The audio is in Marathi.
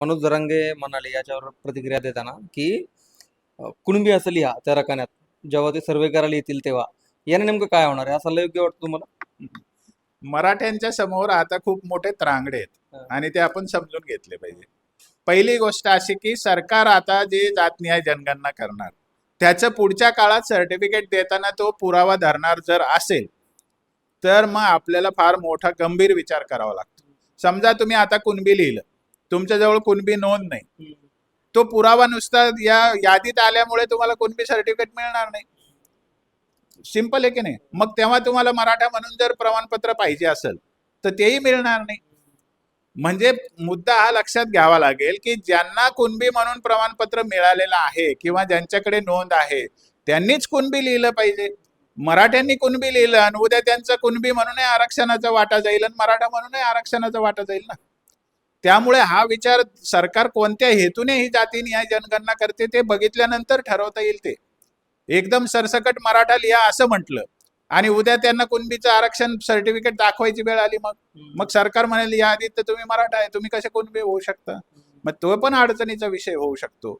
मनोज जरांगे म्हणाले याच्यावर प्रतिक्रिया देताना की कुणबी असं लिहा त्या रकान्यात. जेव्हा ते सर्वे करायला येतील तेव्हा. याने नेमकं काय होणार आहे? असं योग्य वाटतं तुम्हाला? मराठ्यांच्या समोर आता खूप मोठे त्रांगडे आहेत. आणि ते आपण समजून घेतले पाहिजे. पहिली गोष्ट अशी की सरकार आता जे जातनिहाय जनगणना करणार त्याचं पुढच्या काळात सर्टिफिकेट देताना तो पुरावा धरणार जर असेल तर मग आपल्याला फार मोठा गंभीर विचार करावा लागतो. समजा तुम्ही आता कुणबी लिहिलं. तुमच्याजवळ कुणबी नोंद नाही. तो पुरावा नुसता या यादीत आल्यामुळे तुम्हाला कुणबी सर्टिफिकेट मिळणार नाही. सिंपल आहे की नाही? मग तेव्हा तुम्हाला मराठा म्हणून जर प्रमाणपत्र पाहिजे असेल तर तेही मिळणार नाही. म्हणजे मुद्दा हा लक्षात घ्यावा लागेल की ज्यांना कुणबी म्हणून प्रमाणपत्र मिळालेलं आहे किंवा ज्यांच्याकडे नोंद आहे त्यांनीच कुणबी लिहिलं पाहिजे. मराठ्यांनी कुणबी लिहिलं आणि उद्या त्यांचं कुणबी म्हणूनही आरक्षणाचा वाटा जाईल आणि मराठा म्हणूनही आरक्षणाचा वाटा जाईल ना. त्यामुळे हा विचार सरकार कोणत्या हेतूने ही जातीनिहाय जनगणना करते ते बघितल्यानंतर ठरवता येईल ते. एकदम सरसकट मराठा लिहा असं म्हटलं. आणि उद्या त्यांना कुणबीचं आरक्षण सर्टिफिकेट दाखवायची वेळ आली मग. मग सरकार म्हणेल या आधी तर तुम्ही मराठा आहे तुम्ही कसे कुणबी होऊ शकता? मग तो पण अडचणीचा विषय होऊ शकतो.